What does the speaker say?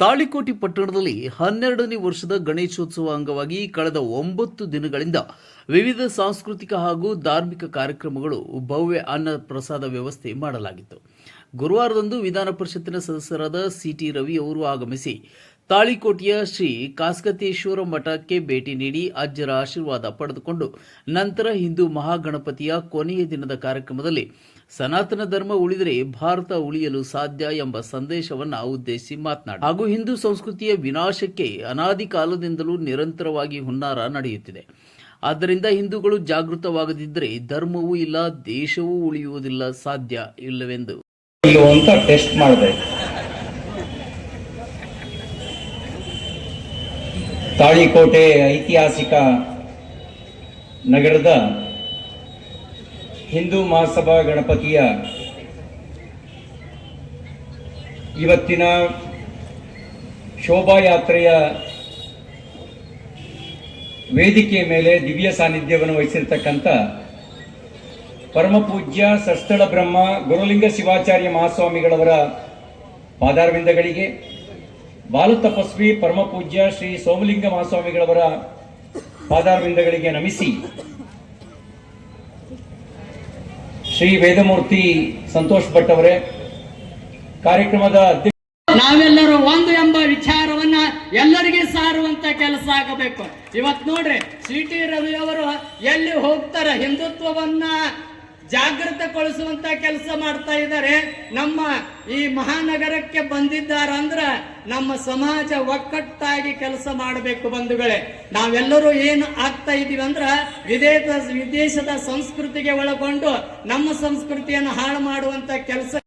ತಾಳಿಕೋಟೆ ಪಟ್ಟಣದಲ್ಲಿ ಹನ್ನೆರಡನೇ ವರ್ಷದ ಗಣೇಶೋತ್ಸವ ಅಂಗವಾಗಿ ಕಳೆದ ಒಂಬತ್ತು ದಿನಗಳಿಂದ ವಿವಿಧ ಸಾಂಸ್ಕೃತಿಕ ಹಾಗೂ ಧಾರ್ಮಿಕ ಕಾರ್ಯಕ್ರಮಗಳು ಭವ್ಯ ಅನ್ನ ಪ್ರಸಾದ ವ್ಯವಸ್ಥೆ ಮಾಡಲಾಗಿತ್ತು. ಗುರುವಾರದಂದು ವಿಧಾನ ಪರಿಷತ್ತಿನ ಸದಸ್ಯರಾದ ಸಿಟಿ ರವಿ ಅವರು ಆಗಮಿಸಿ ತಾಳಿಕೋಟೆಯ ಶ್ರೀ ಕಾಸ್ಕತೇಶ್ವರ ಮಠಕ್ಕೆ ಭೇಟಿ ನೀಡಿ ಅಜ್ಜರ ಆಶೀರ್ವಾದ ಪಡೆದುಕೊಂಡು ನಂತರ ಹಿಂದೂ ಮಹಾಗಣಪತಿಯ ಕೊನೆಯ ದಿನದ ಕಾರ್ಯಕ್ರಮದಲ್ಲಿ ಸನಾತನ ಧರ್ಮ ಉಳಿದರೆ ಭಾರತ ಉಳಿಯಲು ಸಾಧ್ಯ ಎಂಬ ಸಂದೇಶವನ್ನು ಉದ್ದೇಶಿಸಿ ಮಾತನಾಡಿ. ಹಾಗೂ ಹಿಂದೂ ಸಂಸ್ಕೃತಿಯ ವಿನಾಶಕ್ಕೆ ಅನಾದಿ ಕಾಲದಿಂದಲೂ ನಿರಂತರವಾಗಿ ಹುನ್ನಾರ ನಡೆಯುತ್ತಿದೆ. ಆದ್ದರಿಂದ ಹಿಂದೂಗಳು ಜಾಗೃತವಾಗದಿದ್ದರೆ ಧರ್ಮವೂ ಇಲ್ಲ, ದೇಶವೂ ಉಳಿಯುವುದಿಲ್ಲ, ಸಾಧ್ಯ ಇಲ್ಲವೆಂದು. ಟೆಸ್ಟ್ ತಾಳಿಕೋಟೆ ಐತಿಹಾಸಿಕ ನಗರದ ಹಿಂದೂ ಮಹಾಸಭಾ ಗಣಪತಿಯ ಇವತ್ತಿನ ಶೋಭಾಯಾತ್ರೆಯ ವೇದಿಕೆಯ ಮೇಲೆ ದಿವ್ಯ ಸಾನ್ನಿಧ್ಯವನ್ನು ವಹಿಸಿರ್ತಕ್ಕಂಥ ಪರಮಪೂಜ್ಯ ಸಸ್ಥಳ ಬ್ರಹ್ಮ ಗುರುಲಿಂಗ ಶಿವಾಚಾರ್ಯ ಮಹಾಸ್ವಾಮಿಗಳವರ ಪಾದಾರವಿಂದಗಳಿಗೆ ಬಾಲತಪಸ್ವಿ ಪರಮಪೂಜ್ಯ ಶ್ರೀ ಸೋಮಲಿಂಗ ಮಹಾಸ್ವಾಮಿಗಳವರ ಪಾದಾರವಿಂದಗಳಿಗೆ ನಮಿಸಿ ಶ್ರೀ ವೇದಮೂರ್ತಿ ಸಂತೋಷ್ ಭಟ್ ಅವರೇ, ಕಾರ್ಯಕ್ರಮದ ನಾವೆಲ್ಲರೂ ಒಂದು ಎಂಬ ವಿಚಾರವನ್ನ ಎಲ್ಲರಿಗೆ ಸಾರುವಂತ ಕೆಲಸ ಆಗಬೇಕು. ಇವತ್ ನೋಡ್ರಿ, ಸಿ ಟಿ ರವಿ ಅವರು ಎಲ್ಲಿ ಹೋಗ್ತಾರ ಹಿಂದುತ್ವವನ್ನ ಜಾಗೃತಗೊಳಿಸುವಂತ ಕೆಲಸ ಮಾಡ್ತಾ ಇದ್ದಾರೆ. ನಮ್ಮ ಈ ಮಹಾನಗರಕ್ಕೆ ಬಂದಿದ್ದಾರಂದ್ರ ನಮ್ಮ ಸಮಾಜ ಒಕ್ಕಟ್ಟಾಗಿ ಕೆಲಸ ಮಾಡಬೇಕು ಬಂಧುಗಳೇ. ನಾವೆಲ್ಲರೂ ಏನು ಆಗ್ತಾ ಇದೀವಿ ಅಂದ್ರ ವಿದೇಶ ವಿದೇಶದ ಸಂಸ್ಕೃತಿಗೆ ಒಳಗೊಂಡು ನಮ್ಮ ಸಂಸ್ಕೃತಿಯನ್ನು ಹಾಳು ಮಾಡುವಂತ ಕೆಲಸ